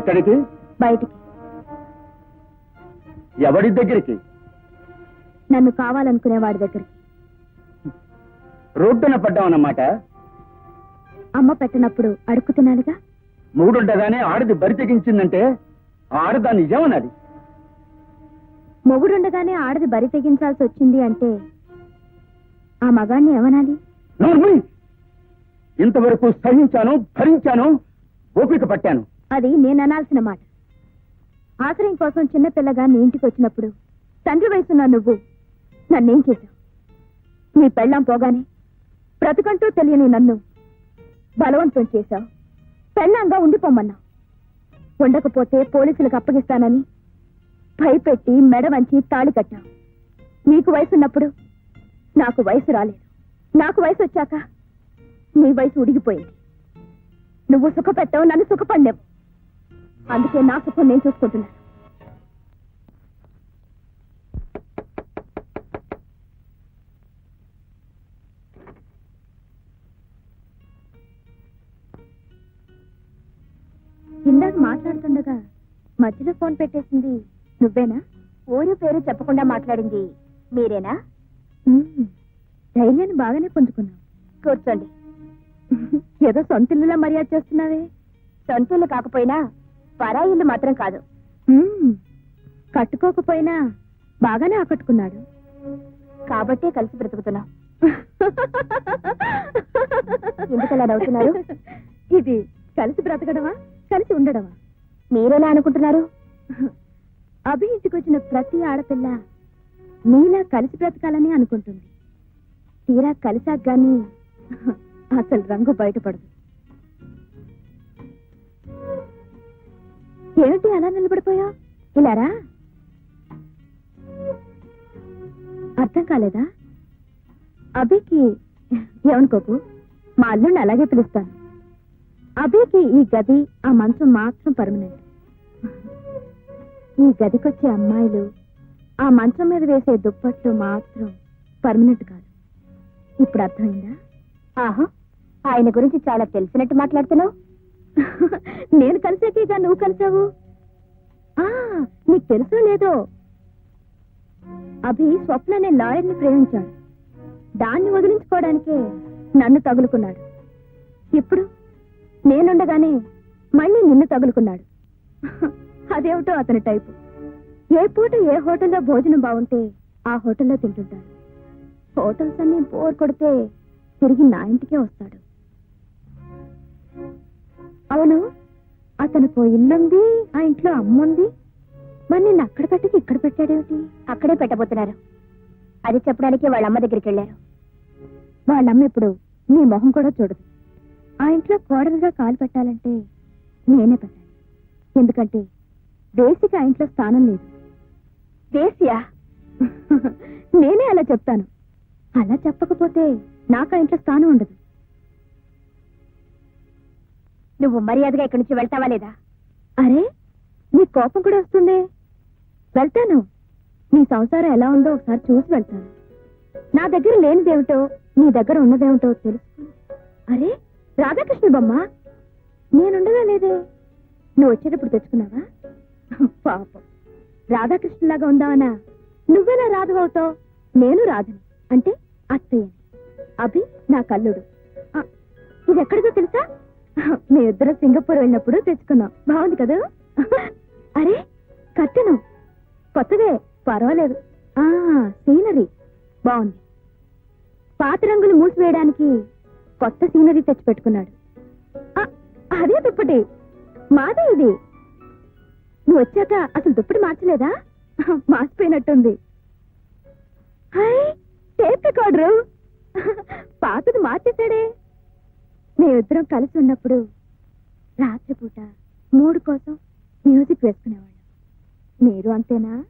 ఎక్కడికి బయటికి. ఎవరి దగ్గరికి? నన్ను కావాలనుకునే వాడి దగ్గరికి. రోడ్డున పడ్డామన్నమాట అమ్మ పెట్టనప్పుడు అడుక్కు తినాలిగా? మూడుండగానే ఆడది బరి తెగించిందంటే ఆ ఆడదాన్ని ఏమనాలి? మొగుడుండగానే ఆడది బరి తెగించాల్సి వచ్చింది అంటే ఆ మగాన్ని ఏమనాలి? ఇంతవరకు సహించాను భరించాను ఓపిక పట్టాను. అది నేను అనాల్సిన మాట. ఆశ్రయం కోసం చిన్నపిల్లగా నీ ఇంటికి వచ్చినప్పుడు తండ్రి వయసున్న నువ్వు నన్నేం చేశావు? నీ పెళ్ళాం పోగానే బ్రతుకంటూ తెలియని నన్ను బలవంతం చేశావు. పెళ్ళాంగా ఉండిపోమన్నావు. ఉండకపోతే పోలీసులకు అప్పగిస్తానని భయపెట్టి మెడవంచి తాళి కట్టావు. నీకు వయసున్నప్పుడు నాకు వయసు రాలేదు. నాకు వయసు వచ్చాక నీ వయసు ఉడిగిపోయింది. నువ్వు సుఖపెట్టావు నన్ను సుఖపడ్డావు అందుకే నా సుఖం నేను చూసుకుంటున్నాను. ఇందాక మాట్లాడుతుండగా మధ్యలో ఫోన్ పెట్టేసింది నువ్వేనా? ఊరు పేరు చెప్పకుండా మాట్లాడింది మీరేనా? ధైర్యాన్ని బాగానే పుంజుకున్నావు కూర్చోండి. ఏదో సొంత ఇల్లులా మర్యాద చేస్తున్నావే? సొంత ఇల్లు కాకపోయినా పరా ఇల్లు మాత్రం కాదు. కట్టుకోకపోయినా బాగానే ఆకట్టుకున్నాడు. కాబట్టే కలిసి బ్రతుకుతున్నాం. ఎందుకలా నవ్వుతున్నారు? ఇది కలిసి బ్రతకడమా? కలిసి ఉండడమా? మీరెలా అనుకుంటున్నారు? అభి ఇంటికి వచ్చిన ప్రతి ఆడపిల్ల నీలా కలిసి బ్రతకాలని అనుకుంటుంది. తీరా కలిసాక గాని అసలు రంగు బయటపడదు. ఏమిటి అలా నిలబడిపోయా? ఇలారా అర్థం కాలేదా? అభికి ఏమనుకోకు మా అల్లుండి అలాగే పిలుస్తాను. అభికి ఈ గది ఆ మంచం మాత్రం పర్మనెంట్. ఈ గదికొచ్చే అమ్మాయిలు ఆ మంచం మీద వేసే దుప్పట్లు మాత్రం పర్మనెంట్ కాదు. ఇప్పుడు అర్థమైందా? ఆహా ఆయన గురించి చాలా తెలిసినట్టు మాట్లాడుతున్నావు. నేను కలిసాకేగా నువ్వు కలిసావు? ఆ, నీకు తెలుసో లేదో? అభి స్వప్న అనే లాయర్ని ప్రేమించాడు. దాన్ని వదిలించుకోవడానికే నన్ను తగులుకున్నాడు. ఇప్పుడు నేనుండగానే మళ్ళీ నిన్ను తగులుకున్నాడు. అదేమిటో అతని టైపు. ఏ పూట ఏ హోటల్లో భోజనం బాగుంటే ఆ హోటల్లో తింటుంటాడు. హోటల్స్ అన్ని బోర్ కొడితే తిరిగి నా ఇంటికే వస్తాడు. అవును. అతనికి ఇల్లుంది ఆ ఇంట్లో అమ్ముంది. మరి నిన్ను అక్కడ పెట్టకి ఇక్కడ పెట్టాడేమిటి? అక్కడే పెట్టబోతున్నారు. అది చెప్పడానికి వాళ్ళ అమ్మ దగ్గరికి వెళ్ళారు. వాళ్ళమ్మ ఇప్పుడు నీ మొహం కూడా చూడదు. ఆ ఇంట్లో కోడలుగా కాలు పెట్టాలంటే నేనే పెట్టాలి. ఎందుకంటే వేసికి ఆ ఇంట్లో స్థానం లేదు. వేసియా? నేనే అలా చెప్తాను. అలా చెప్పకపోతే నాకు ఆ ఇంట్లో స్థానం ఉండదు. నువ్వు మర్యాదగా ఇక్కడి నుంచి వెళ్తావా లేదా? అరే నీ కోపం కూడా వస్తుంది. వెళ్తాను. నీ సంసారం ఎలా ఉందో ఒకసారి చూసి వెళ్తాను. నా దగ్గర లేనిదేమిటో నీ దగ్గర ఉన్నదేమిటో తెలుసు అరే రాధాకృష్ణ బొమ్మ నేనుండగా లేదే? నువ్వు వచ్చేటప్పుడు తెచ్చుకున్నావా? పాపం. రాధాకృష్ణలాగా ఉందావనా? నువ్వెలా రాధవవుతావు నేను రాధని అంటే అత్తయ్యని. అభి నా కల్లుడు. ఇది ఎక్కడిదో తెలుసా? మేమిద్దరం సింగపూర్ వెళ్ళినప్పుడు తెచ్చుకున్నాం. బాగుంది కదా? అరే కట్టెను. కొత్తదే పర్వాలేదు. ఆ సీనరీ. బాగుంది. పాత రంగులు మూసివేయడానికి కొత్త సీనరీ తెచ్చిపెట్టుకున్నాడు. ఆ, అదే దుప్పటి. మాదే ఇది. నువ్వు వచ్చాక అసలు దుప్పటి మార్చలేదా? మార్చిపోయినట్టుంది. Hi tape recorder. పాతది మార్చేశాడే. మేమిద్దరం కలిసి ఉన్నప్పుడు రాత్రిపూట మూడు కోసం మ్యూజిక్ వేసుకునేవాళ్ళం. మీరు అంతేనా?